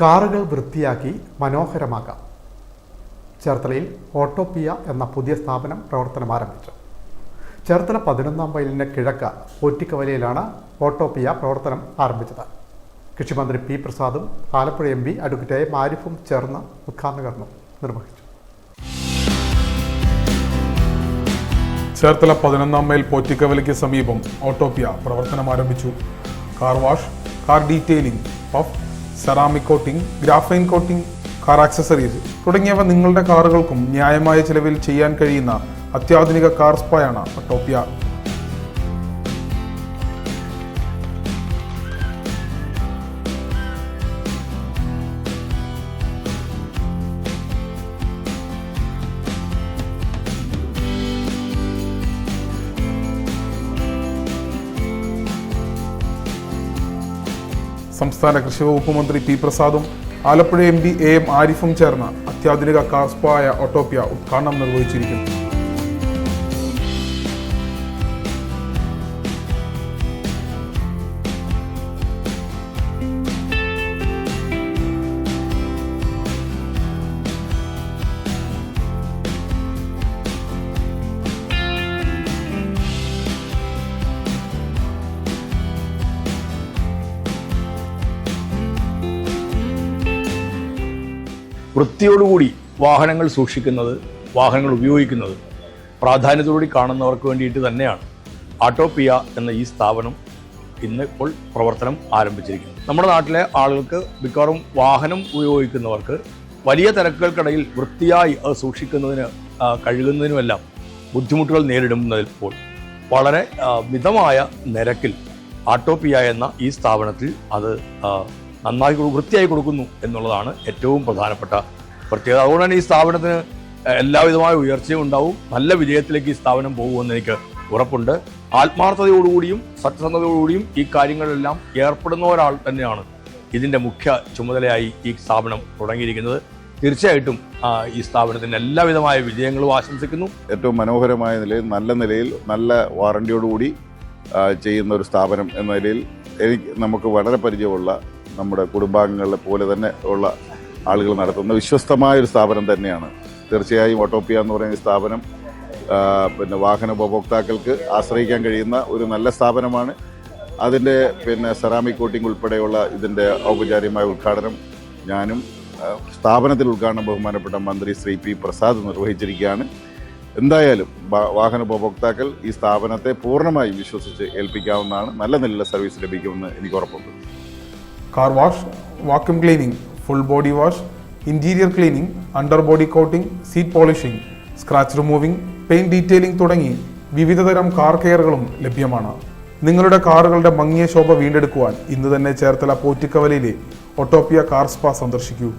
കാറുകൾ വൃത്തിയാക്കി മനോഹരമാക്കാം. ചേർത്തലയിൽ ഓട്ടോപ്പിയ എന്ന പുതിയ സ്ഥാപനം പ്രവർത്തനം ആരംഭിച്ചു. ചേർത്തല പതിനൊന്നാം മൈലിന് കിഴക്ക് ഒറ്റിക്കവലയിലാണ് ഓട്ടോപ്പിയ പ്രവർത്തനം ആരംഭിച്ചത്. കൃഷിമന്ത്രി പി പ്രസാദും ആലപ്പുഴ എം പി അഡ്വക്കേറ്റ് മാരിഫും ചേർന്ന് ഉദ്ഘാടന കർമ്മം നിർവഹിച്ചു. ചേർത്തല പതിനൊന്നാം മൈൽ പോറ്റിക്കവലയ്ക്ക് സമീപം ഓട്ടോപ്പിയ പ്രവർത്തനം ആരംഭിച്ചു. Car wash car detailing puff ceramic coating graphene coating car accessories തുടങ്ങിയവ നിങ്ങളുടെ കാറുകൾക്കും ന്യായമായ ചിലവിൽ ചെയ്യാൻ കഴിയുന്ന അത്യാധുനിക കാർ സ്പായാണ് ഓട്ടോപ്പിയ സംസ്ഥാന കൃഷി വകുപ്പ് മന്ത്രി P പ്രസാദും Alappuzha M P A M ആരിഫും ചേർന്ന് അത്യാധുനിക കാസ്പായ ഓട്ടോപ്യ ഉദ്ഘാടനം നിർവഹിച്ചിരിക്കുന്നു. വൃത്തിയോടുകൂടി വാഹനങ്ങൾ സൂക്ഷിക്കുന്നത് വാഹനങ്ങൾ ഉപയോഗിക്കുന്നത് പ്രാധാന്യത്തോടുകൂടി കാണുന്നവർക്ക് വേണ്ടിയിട്ട് തന്നെയാണ്. ആട്ടോപിയ എന്ന ഈ സ്ഥാപനം ഇന്ന് ഇപ്പോൾ പ്രവർത്തനം ആരംഭിച്ചിരിക്കുന്നു. നമ്മുടെ നാട്ടിലെ ആളുകൾക്ക് മിക്കവാറും വാഹനം ഉപയോഗിക്കുന്നവർക്ക് വലിയ തിരക്കുകൾക്കിടയിൽ വൃത്തിയായി അത് സൂക്ഷിക്കുന്നതിന് കഴുകുന്നതിനുമെല്ലാം ബുദ്ധിമുട്ടുകൾ നേരിടുന്നതിപ്പോൾ വളരെ ആ, മിതമായ നിരക്കിൽ ആട്ടോപിയ എന്ന ഈ സ്ഥാപനത്തിൽ അത് നന്നായി വൃത്തിയായി കൊടുക്കുന്നു എന്നുള്ളതാണ് ഏറ്റവും പ്രധാനപ്പെട്ട പ്രത്യേകത. അതുകൊണ്ട് തന്നെ ഈ സ്ഥാപനത്തിന് എല്ലാവിധമായ ഉയർച്ചയും ഉണ്ടാവും. നല്ല വിജയത്തിലേക്ക് ഈ സ്ഥാപനം പോകുമെന്ന് എനിക്ക് ഉറപ്പുണ്ട്. ആത്മാർത്ഥതയോടുകൂടിയും സത്യസന്ധതയോടുകൂടിയും ഈ കാര്യങ്ങളെല്ലാം ഏർപ്പെടുന്ന ഒരാൾ തന്നെയാണ് ഇതിന്റെ മുഖ്യ ചുമതലയായി ഈ സ്ഥാപനം തുടങ്ങിയിരിക്കുന്നത്. തീർച്ചയായിട്ടും ഈ സ്ഥാപനത്തിന് എല്ലാവിധമായ വിജയങ്ങളും ആശംസിക്കുന്നു. ഏറ്റവും മനോഹരമായ നിലയിൽ നല്ല നിലയിൽ നല്ല വാറണ്ടിയോടുകൂടി ചെയ്യുന്ന ഒരു സ്ഥാപനം എന്ന നിലയിൽ എനിക്ക് നമുക്ക് വളരെ പരിചയമുള്ള നമ്മുടെ കുടുംബാംഗങ്ങളെ പോലെ തന്നെ ഉള്ള ആളുകൾ നടത്തുന്ന വിശ്വസ്തമായ ഒരു സ്ഥാപനം തന്നെയാണ്. തീർച്ചയായും ഓട്ടോപ്പിയ എന്ന് പറയുന്ന സ്ഥാപനം പിന്നെ വാഹന ഉപഭോക്താക്കൾക്ക് ആശ്രയിക്കാൻ കഴിയുന്ന ഒരു നല്ല സ്ഥാപനമാണ്. അതിന്റെ പിന്നെ സെറാമിക് കോട്ടിംഗ് ഉൾപ്പെടെയുള്ള ഇതിന്റെ ഔപചാരികമായ ഉദ്ഘാടനം ഞാനും സ്ഥാപനത്തിൽ ഉദ്ഘാടനം ബഹുമാനപ്പെട്ട മന്ത്രി ശ്രീ പി പ്രസാദ് നിർവഹിച്ചിരിക്കുകയാണ്. എന്തായാലും വാഹന ഉപഭോക്താക്കൾ ഈ സ്ഥാപനത്തെ പൂർണമായും വിശ്വസിച്ച് ഏൽപ്പിക്കാവുന്നതാണ്. നല്ല നല്ല സർവീസ് ലഭിക്കുമെന്ന് എനിക്ക് ഉറപ്പുണ്ട് car wash vacuum cleaning full body wash interior cleaning under body coating seat polishing scratch removing paint detailing തുടങ്ങി വിവിധതരം കാർ കെയറുകളും ലഭ്യമാണ്. നിങ്ങളുടെ കാറുകളുടെ മങ്ങിയ ശോഭ വീണ്ടെടുക്കുവാൻ ഇന്ന് തന്നെ ചേർത്തല പോറ്റിക്കവലയിലെ ഒട്ടോപ്പിയ കാർ സ്പാ സന്ദർശിക്കൂ.